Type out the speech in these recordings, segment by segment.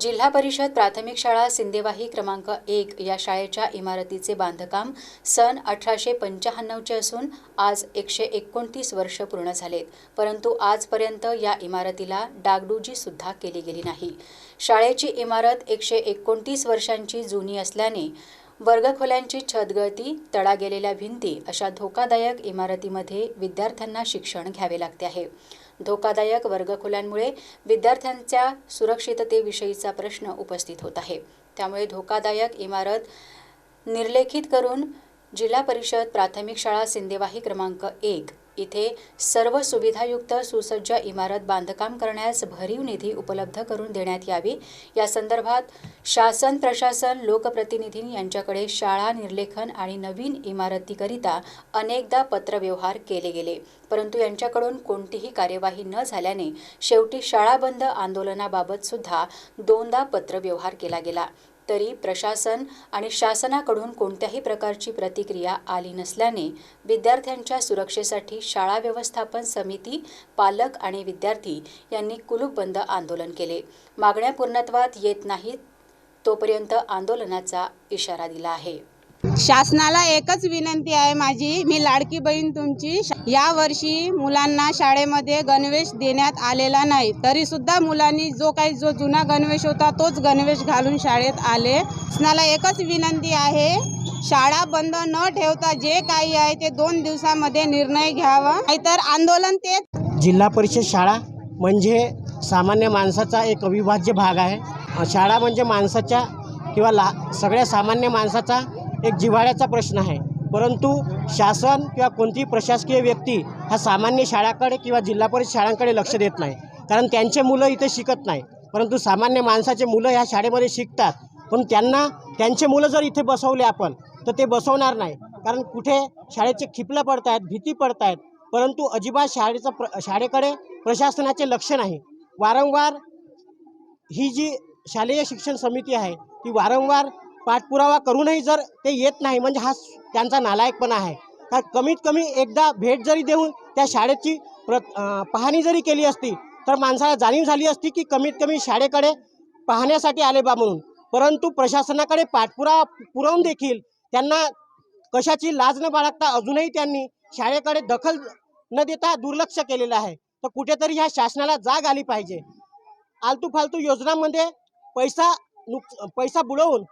जिल्हा परिषद प्राथमिक शाळा सिंदेवाही क्रमांक एक या शाळेच्या इमारतीचे बांधकाम सन अठराशे पंच्याण्णवचे असून आज एकशे एकोणतीस वर्ष पूर्ण झालेत. परंतु आजपर्यंत या इमारतीला डागडुजी सुद्धा केली गेली नाही. शाळेची इमारत एकशे एकोणतीस वर्षांची जुनी असल्याने वर्गखोल्यांची छतगळती तडा गेलेल्या भिंती अशा धोकादायक इमारतीमध्ये विद्यार्थ्यांना शिक्षण घ्यावे लागते आहे. धोकादायक वर्गखोल्यांमुळे विद्यार्थ्यांच्या सुरक्षिततेविषयीचा प्रश्न उपस्थित होत आहे. त्यामुळे धोकादायक इमारत निर्लेखित करून जिल्हा परिषद प्राथमिक शाळा सिंदेवाही क्रमांक एक इथे सर्व सुविधायुक्त सुसज्ज इमारत बांधकाम करण्यास भरीव निधी उपलब्ध करून देण्यात यावी. या संदर्भात शासन प्रशासन लोकप्रतिनिधी यांच्याकडे शाळा निर्लेखन आणि नवीन इमारतीकरिता अनेकदा पत्रव्यवहार केले गेले. परंतु यांच्याकडून कोणतीही कार्यवाही न झाल्याने शेवटी शाळा बंद आंदोलनाबाबत सुद्धा दोनदा पत्रव्यवहार केला गेला. तरी प्रशासन आणि शासनाकडून कोणत्याही प्रकारची प्रतिक्रिया आली नसल्याने विद्यार्थ्यांच्या सुरक्षेसाठी शाळा व्यवस्थापन समिती पालक आणि विद्यार्थी यांनी कुलूपबंद आंदोलन केले. मागण्या पूर्णत्वात येत नाहीत तोपर्यंत आंदोलनाचा इशारा दिला आहे. शासनाला एकच विनंती आहे माझी मी लाडकी बहीण तुमची. या वर्षी मुलांना शाळेमध्ये गणवेश देण्यात आलेला नाही. तरी सुद्धा मुलांनी जो काही जो जुना गणवेश होता तोच गणवेश घालून शाळेत आले. शासनाला एकच विनंती आहे शाळा बंद न ठेवता जे काही आहे ते दोन दिवसामध्ये निर्णय घ्यावा. नाहीतर आंदोलन तेच. जिल्हा परिषद शाळा म्हणजे सामान्य माणसाचा एक अविभाज्य भाग आहे. शाळा म्हणजे माणसाच्या किंवा ला सगळ्या सामान्य माणसाचा एक जिव्हाळ्याचा प्रश्न आहे. परंतु शासन किंवा कोणतीही प्रशासकीय व्यक्ती हा सामान्य शाळाकडे किंवा जिल्हा परिषद शाळांकडे लक्ष देत नाही. कारण त्यांचे मुलं इथे शिकत नाही. परंतु सामान्य माणसाचे मुलं ह्या शाळेमध्ये शिकतात. पण त्यांना त्यांचे मुलं जर इथे बसवले आपण तर ते बसवणार नाही. कारण कुठे शाळेचे खिपलं पडत आहेत भीती पडत आहेत परंतु अजिबात शाळेचं प्र शाळेकडे प्रशासनाचे लक्ष नाही. वारंवार ही जी शालेय शिक्षण समिती आहे ती वारंवार पाठपुरावा करूनही जर ते येत नाही म्हणजे हा त्यांचा नालायकपणा आहे. कारण कमीत कमी एकदा भेट जरी देऊन त्या शाळेची प्र पाहणी जरी केली असती तर माणसाला जाणीव झाली असती की कमीत कमी शाळेकडे पाहण्यासाठी आले बा म्हणून. परंतु प्रशासनाकडे पाठपुरावा पुरवून देखील त्यांना कशाची लाज न बाळगता अजूनही त्यांनी शाळेकडे दखल न देता दुर्लक्ष केलेलं आहे. तर कुठेतरी ह्या शासनाला जाग आली पाहिजे. आलतू फालतू योजनामध्ये पैसा नुक पैसा बुडवून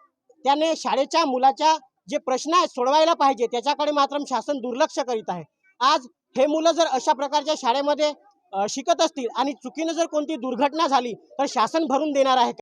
त्याने शाळेच्या मुलाच्या जे प्रश्न आहेत सोडवायला पाहिजे त्याच्याकडे मात्र शासन दुर्लक्ष करीत आहे. आज हे मुलं जर अशा प्रकारच्या शाळेमध्ये शिकत असतील आणि चुकीनं जर कोणती दुर्घटना झाली तर शासन भरून देणार आहे.